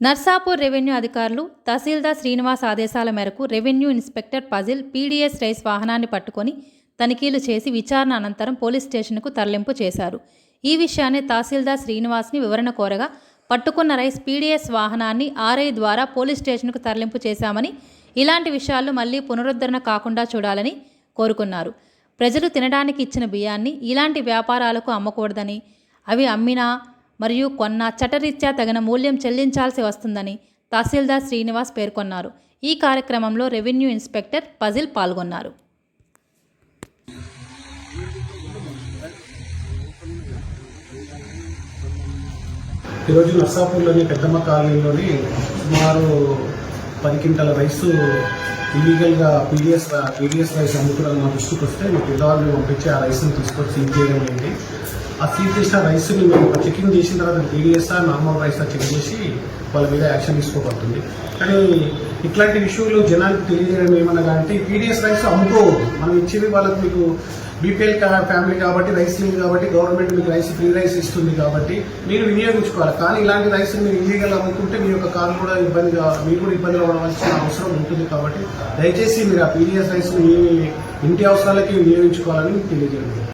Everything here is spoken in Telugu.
నర్సాపూర్ రెవెన్యూ అధికారులు తహసీల్దార్ శ్రీనివాస్ ఆదేశాల మేరకు రెవెన్యూ ఇన్స్పెక్టర్ పజిల్ పీడీఎస్ రైస్ వాహనాన్ని పట్టుకొని తనిఖీలు చేసి విచారణ అనంతరం పోలీస్ స్టేషన్కు తరలింపు చేశారు. ఈ విషయాన్ని తహసీల్దార్ శ్రీనివాస్ని వివరణ కోరగా పట్టుకున్న రైస్ పీడీఎస్ వాహనాన్ని ఆర్ఐ ద్వారా పోలీస్ స్టేషన్కు తరలింపు చేశామని ఇలాంటి విషయాలు మళ్ళీ పునరుద్ధరణ కాకుండా చూడాలని కోరుకున్నారు. ప్రజలు తినడానికి ఇచ్చిన బియ్యాన్ని ఇలాంటి వ్యాపారాలకు అమ్మకూడదని అవి అమ్మినా మరియు కొన్న చటరీత్యా తగిన మూల్యం చెల్లించాల్సి వస్తుందని తహసీల్దార్ శ్రీనివాస్ పేర్కొన్నారు. ఈ కార్యక్రమంలో రెవెన్యూ ఇన్స్పెక్టర్ పజిల్ పాల్గొన్నారు. ఈరోజు నర్సాపూర్లోని పెద్దమ్మ కాలనీలోని సుమారు పది క్వింటాల రైస్ ఇల్లీగల్గా పీడిఎస్ పీడిఎస్ రైస్ అమ్ముతున్న మా దృష్టికి వస్తే మా పిల్లవాళ్ళు పంపించి ఆ రైస్ని తీసుకొని సీజ్ చేయడం అయింది ఆ సీజ్ చేసిన రైస్ని మేము చెకింగ్ చేసిన తర్వాత పీడిఎస్ఆ నార్మల్ రైసా చెక్ చేసి వాళ్ళ మీద యాక్షన్ తీసుకోబడుతుంది. కానీ ఇట్లాంటి విషయంలో జనానికి తెలియజేయడం ఏమనగా అంటే పీడిఎస్ రైస్ అమ్ముకోవద్దు. మనం ఇచ్చేది వాళ్ళకి మీకు బీపీఎల్ ఫ్యామిలీ కాబట్టి రైస్ లేదు కాబట్టి గవర్నమెంట్ మీకు రైస్ ఫ్రీ రైస్ ఇస్తుంది కాబట్టి మీరు వినియోగించుకోవాలి. కానీ ఇలాంటి రైస్ మీరు ఇల్లీగల్ అమ్ముకుంటే మీ యొక్క కారు కూడా ఇబ్బందిగా మీరు కూడా ఇబ్బంది పడవలసిన అవసరం ఉంటుంది కాబట్టి దయచేసి మీరు ఆ పీడిఎస్ రైస్ మీ ఇంటి అవసరాలకి వినియోగించుకోవాలని తెలియజేయండి